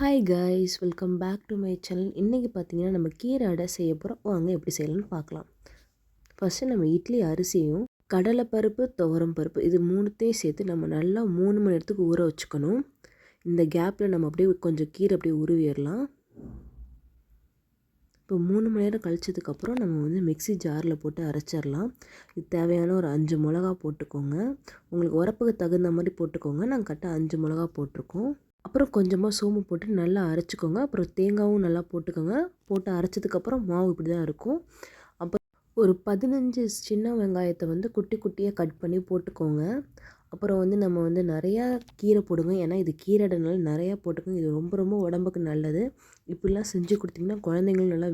Hi guys welcome back to my channel இன்றைக்கி பார்த்தீங்கன்னா நம்ம கீரை அடை செய்ய போகிறோம் வாங்க எப்படி செய்யலாம்னு பார்க்கலாம். ஃபஸ்ட்டு நம்ம இட்லி அரிசியும் கடலைப்பருப்பு துவரம் பருப்பு இது மூணுத்தையும் சேர்த்து நம்ம நல்லா மூணு மணி நேரத்துக்கு ஊற வச்சுக்கணும். இந்த கேப்பில் நம்ம அப்படியே கொஞ்சம் கீரை அப்படியே உருவிடலாம். இப்போ மூணு மணி நேரம் கழிச்சதுக்கப்புறம் நம்ம வந்து மிக்சி ஜாரில் போட்டு அரைச்சிடலாம். இது தேவையான ஒரு அஞ்சு மிளகா போட்டுக்கோங்க. உங்களுக்கு உரப்புக்கு தகுந்த மாதிரி போட்டுக்கோங்க. நாங்கள் கரெக்டாக அஞ்சு மிளகா போட்டிருக்கோம். அப்புறம் கொஞ்சமாக சோம்பு போட்டு நல்லா அரைச்சிக்கோங்க. அப்புறம் தேங்காயும் நல்லா போட்டுக்கோங்க. போட்டு அரைச்சதுக்கப்புறம் மாவு இப்படி தான் இருக்கும். அப்புறம் ஒரு பதினஞ்சு சின்ன வெங்காயத்தை வந்து குட்டி குட்டியாக கட் பண்ணி போட்டுக்கோங்க. அப்புறம் வந்து நம்ம வந்து நிறையா கீரை போடுங்க. ஏன்னா இது கீரைடனால நிறையா போட்டுக்கோங்க. இது ரொம்ப ரொம்ப உடம்புக்கு நல்லது. இப்படிலாம் செஞ்சு கொடுத்திங்கன்னா குழந்தைங்களும் நல்லா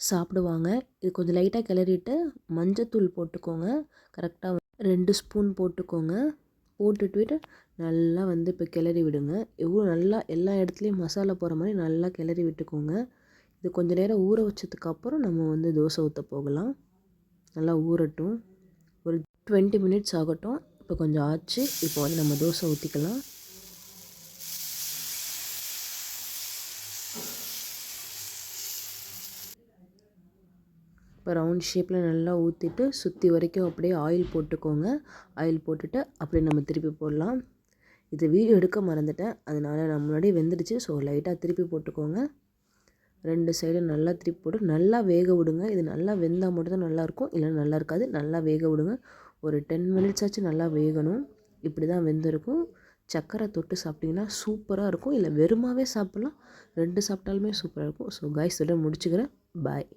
சாப்பிடுவாங்க. இது கொஞ்சம் லைட்டாக கிளறிட்டு மஞ்சத்தூள் போட்டுக்கோங்க. கரெக்டாக ரெண்டு ஸ்பூன் போட்டுக்கோங்க. போட்டுட்டு நல்லா வந்து இப்போ கிளறி விடுங்க. எவ்வளோ நல்லா எல்லா இடத்துலையும் மசாலா போகிற மாதிரி நல்லா கிளறி விட்டுக்கோங்க. இது கொஞ்சம் நேரம் ஊற வச்சதுக்கப்புறம் நம்ம வந்து தோசை ஊற்ற போகலாம். நல்லா ஊறட்டும். ஒரு டுவெண்ட்டி மினிட்ஸ் ஆகட்டும். இப்போ கொஞ்சம் ஆச்சு. இப்போ வந்து நம்ம தோசை ஊற்றிக்கலாம் இப்போ ரவுண்ட் ஷேப்பில் நல்லா ஊற்றிட்டு சுற்றி வரைக்கும் அப்படியே ஆயில் போட்டுக்கோங்க. ஆயில் போட்டுட்டு அப்படியே நம்ம திருப்பி போடலாம். இது வீடியோ எடுக்க மறந்துட்டேன். அதனால் நான் முன்னாடியே வெந்துடுச்சு. ஸோ லைட்டாக திருப்பி போட்டுக்கோங்க. ரெண்டு சைடும் நல்லா திருப்பி போட்டு நல்லா வேக விடுங்க. இது நல்லா வெந்தால் மட்டும்தான் நல்லாயிருக்கும் இல்லைன்னா நல்லா இருக்காது. நல்லா வேக விடுங்க. ஒரு டென் மினிட்ஸ் ஆச்சு நல்லா வேகணும். இப்படி தான் வெந்திருக்கும். சக்கரை தொட்டு சாப்பிட்டிங்கன்னா சூப்பராக இருக்கும். இல்லை வெறுமாவே சாப்பிட்லாம். ரெண்டு சாப்பிட்டாலுமே சூப்பராக இருக்கும். ஸோ காய்ஸ் முடிச்சுக்கிறேன். பாய்